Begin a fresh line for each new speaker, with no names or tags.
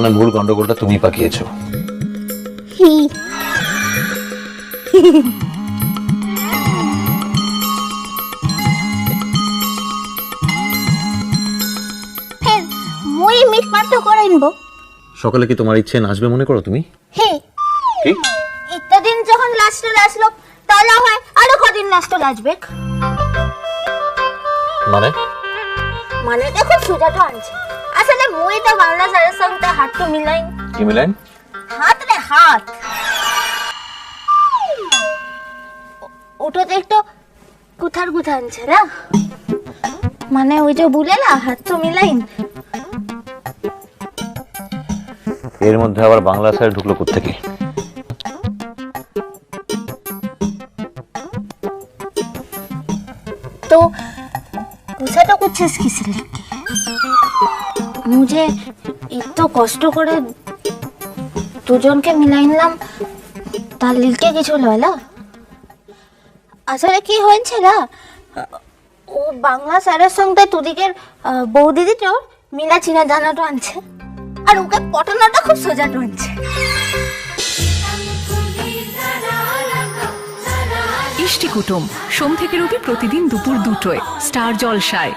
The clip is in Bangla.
মানে ভুল গন্ডগোলটা তুমি পাকিয়েছো।
করে নিব
সকালে কি তোমার ইচ্ছে নাচবে মনে করো তুমি? কি?
ইত্যাদিন যখন লাস্ট লাসলো তাহলে হয় আরও কদিন লাস্ট লাজবে
মানে?
মানে দেখো সুজাটা আনছে। আসলে মুই তো বাংলা স্যারের সঙ্গে হাতটা মিলাইন।
কি মিলাইন?
হাত রে হাত। ওটাতে একটু কুথার কুথানছে না মানে ওই যে বলে না হাত তো মিলাইন।
এর মধ্যে আবার বাংলা স্যার ঢুকলো
কোথেকে তো কুছাটা করছিস কিসের লিখে মুঝে এত কষ্ট করে দুজনকে মিলাই নিলাম, তার লিখতে কিছু লয়লা আসলে কি হয়েছে না? ও বাংলা স্যারের সঙ্গে তুদিকের বৌদিদিটাও মিলা চিনা জানাটা আনছে, আর ওকে পটানোটা খুব সোজাটো আনছে।
ইষ্টি কুটুম, সোম থেকে রবি প্রতিদিন দুপুর দুটোয়, স্টার জলসায়।